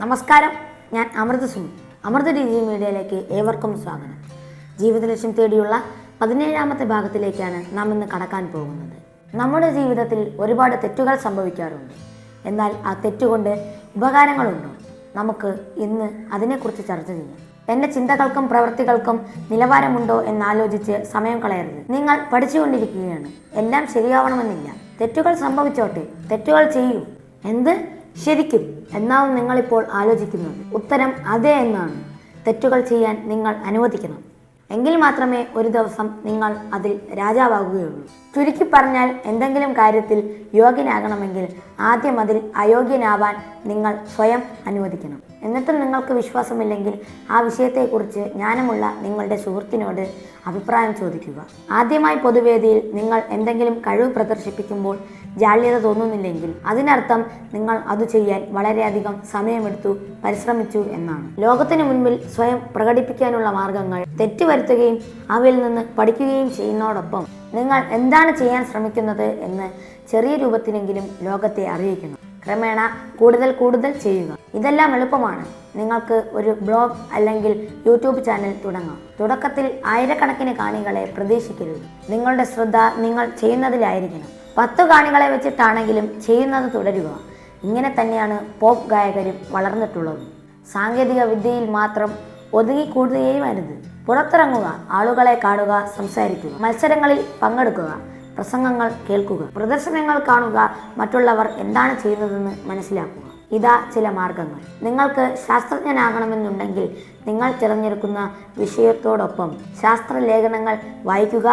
നമസ്കാരം. ഞാൻ അമൃത സുനി അമൃത ഡിജി മീഡിയയിലേക്ക് ഏവർക്കും സ്വാഗതം. ജീവിത ലക്ഷ്യം തേടിയുള്ള പതിനേഴാമത്തെ ഭാഗത്തിലേക്കാണ് നാം ഇന്ന് കടക്കാൻ പോകുന്നത്. നമ്മുടെ ജീവിതത്തിൽ ഒരുപാട് തെറ്റുകൾ സംഭവിക്കാറുണ്ട്. എന്നാൽ ആ തെറ്റുകൊണ്ട് ഉപകാരങ്ങളുണ്ടോ? നമുക്ക് ഇന്ന് അതിനെക്കുറിച്ച് ചർച്ച ചെയ്യാം. എന്റെ ചിന്തകൾക്കും പ്രവൃത്തികൾക്കും നിലവാരമുണ്ടോ എന്നാലോചിച്ച് സമയം കളയരുത്. നിങ്ങൾ പഠിച്ചുകൊണ്ടിരിക്കുകയാണ്. എല്ലാം ശരിയാവണമെന്നില്ല. തെറ്റുകൾ സംഭവിച്ചോട്ടെ. തെറ്റുകൾ ചെയ്യൂ. എന്ത്? ശരിക്കും എന്നാണ് നിങ്ങളിപ്പോൾ ആലോചിക്കുന്നത് ഉത്തരം അതെ എന്നാണ്. തെറ്റുകൾ ചെയ്യാൻ നിങ്ങൾ അനുവദിക്കണം. എങ്കിൽ മാത്രമേ ഒരു ദിവസം നിങ്ങൾ അതിൽ രാജാവാകുകയുള്ളൂ. ചുരുക്കി പറഞ്ഞാൽ എന്തെങ്കിലും കാര്യത്തിൽ യോഗ്യനാകണമെങ്കിൽ ആദ്യം അതിൽ അയോഗ്യനാവാൻ നിങ്ങൾ സ്വയം അനുവദിക്കണം. എന്നിട്ടും നിങ്ങൾക്ക് വിശ്വാസമില്ലെങ്കിൽ ആ വിഷയത്തെക്കുറിച്ച് ജ്ഞാനമുള്ള നിങ്ങളുടെ സുഹൃത്തിനോട് അഭിപ്രായം ചോദിക്കുക. ആദ്യമായി പൊതുവേദിയിൽ നിങ്ങൾ എന്തെങ്കിലും കഴിവ് പ്രദർശിപ്പിക്കുമ്പോൾ ജാള്യത തോന്നുന്നില്ലെങ്കിൽ അതിനർത്ഥം നിങ്ങൾ അത് ചെയ്യാൻ വളരെയധികം സമയമെടുത്തു പരിശ്രമിച്ചു എന്നാണ്. ലോകത്തിന് മുൻപിൽ സ്വയം പ്രകടിപ്പിക്കാനുള്ള മാർഗങ്ങൾ തെറ്റുവരുത്തുകയും അവയിൽ നിന്ന് പഠിക്കുകയും ചെയ്യുന്നതോടൊപ്പം നിങ്ങൾ എന്താണ് ചെയ്യാൻ ശ്രമിക്കുന്നത് എന്ന് ചെറിയ രൂപത്തിലെങ്കിലും ലോകത്തെ അറിയിക്കണം ക്രമേണ കൂടുതൽ കൂടുതൽ ചെയ്യുക. ഇതെല്ലാം എളുപ്പമാണ്. നിങ്ങൾക്ക് ഒരു ബ്ലോഗ് അല്ലെങ്കിൽ യൂട്യൂബ് ചാനൽ തുടങ്ങാം. തുടക്കത്തിൽ ആയിരക്കണക്കിന് കാണികളെ പ്രതീക്ഷിക്കരുത്. നിങ്ങളുടെ ശ്രദ്ധ നിങ്ങൾ ചെയ്യുന്നതിലായിരിക്കണം. പത്ത് കാണികളെ വെച്ചിട്ടാണെങ്കിലും ചെയ്യുന്നത് തുടരുക. ഇങ്ങനെ തന്നെയാണ് പോപ്പ് ഗായകരും വളർന്നിട്ടുള്ളത്. സാങ്കേതിക വിദ്യയിൽ മാത്രം ഒതുങ്ങിക്കൂടുകയും അരുത് പുറത്തിറങ്ങുക ആളുകളെ കാണുക സംസാരിക്കുക മത്സരങ്ങളിൽ പങ്കെടുക്കുക പ്രസംഗങ്ങൾ കേൾക്കുക പ്രദർശനങ്ങൾ കാണുക മറ്റുള്ളവർ എന്താണ് ചെയ്യുന്നതെന്ന് മനസ്സിലാക്കുക. ഇതാ ചില മാർഗങ്ങൾ. നിങ്ങൾക്ക് ശാസ്ത്രജ്ഞനാകണമെന്നുണ്ടെങ്കിൽ നിങ്ങൾ തിരഞ്ഞെടുക്കുന്ന വിഷയത്തോടൊപ്പം ശാസ്ത്രലേഖനങ്ങൾ വായിക്കുക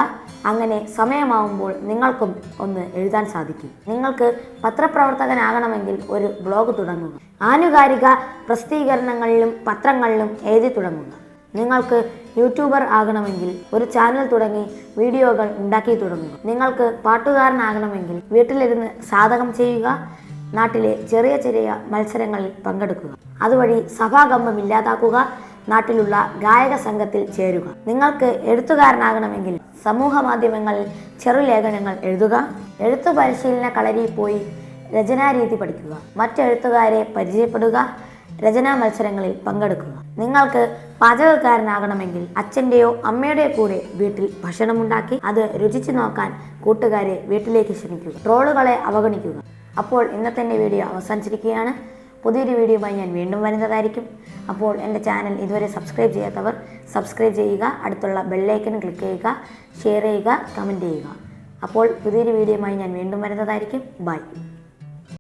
അങ്ങനെ സമയമാവുമ്പോൾ നിങ്ങൾക്കും ഒന്ന് എഴുതാൻ സാധിക്കും. നിങ്ങൾക്ക് പത്രപ്രവർത്തകനാകണമെങ്കിൽ ഒരു ബ്ലോഗ് തുടങ്ങുക. ആനുകാലിക പ്രസിദ്ധീകരണങ്ങളിലും പത്രങ്ങളിലും എഴുതി തുടങ്ങുക. നിങ്ങൾക്ക് യൂട്യൂബർ ആകണമെങ്കിൽ ഒരു ചാനൽ തുടങ്ങി വീഡിയോകൾ ഉണ്ടാക്കി തുടങ്ങുക. നിങ്ങൾക്ക് പാട്ടുകാരനാകണമെങ്കിൽ വീട്ടിലിരുന്ന് സാധകം ചെയ്യുക. നാട്ടിലെ ചെറിയ ചെറിയ മത്സരങ്ങളിൽ പങ്കെടുക്കുക. അതുവഴി സഭാകമ്പം ഇല്ലാതാക്കുക. നാട്ടിലുള്ള ഗായക സംഘത്തിൽ ചേരുക. നിങ്ങൾക്ക് എഴുത്തുകാരനാകണമെങ്കിൽ സമൂഹ മാധ്യമങ്ങളിൽ ചെറുലേഖനങ്ങൾ എഴുതുക. എഴുത്തു പരിശീലന കളരിയിൽ പോയി രചനാരീതി പഠിക്കുക. മറ്റെഴുത്തുകാരെ പരിചയപ്പെടുക. രചനാ മത്സരങ്ങളിൽ പങ്കെടുക്കുക. നിങ്ങൾക്ക് പാചകക്കാരനാകണമെങ്കിൽ അച്ഛന്റെയോ അമ്മയുടെയോ കൂടെ വീട്ടിൽ ഭക്ഷണമുണ്ടാക്കി അത് രുചിച്ചു നോക്കാൻ കൂട്ടുകാരെ വീട്ടിലേക്ക് ക്ഷണിക്കുക. ട്രോളുകളെ അവഗണിക്കുക. അപ്പോൾ ഇന്നത്തെ വീഡിയോ അവസാനിച്ചിരിക്കുകയാണ്. പുതിയൊരു വീഡിയോയുമായി ഞാൻ വീണ്ടും വരുന്നതായിരിക്കും. അപ്പോൾ എന്റെ ചാനൽ ഇതുവരെ സബ്സ്ക്രൈബ് ചെയ്യാത്തവർ സബ്സ്ക്രൈബ് ചെയ്യുക അടുത്തുള്ള ബെല്ലൈക്കൺ ക്ലിക്ക് ചെയ്യുക ഷെയർ ചെയ്യുക കമന്റ് ചെയ്യുക. അപ്പോൾ പുതിയൊരു വീഡിയോയുമായി ഞാൻ വീണ്ടും വരുന്നതായിരിക്കും. ബൈ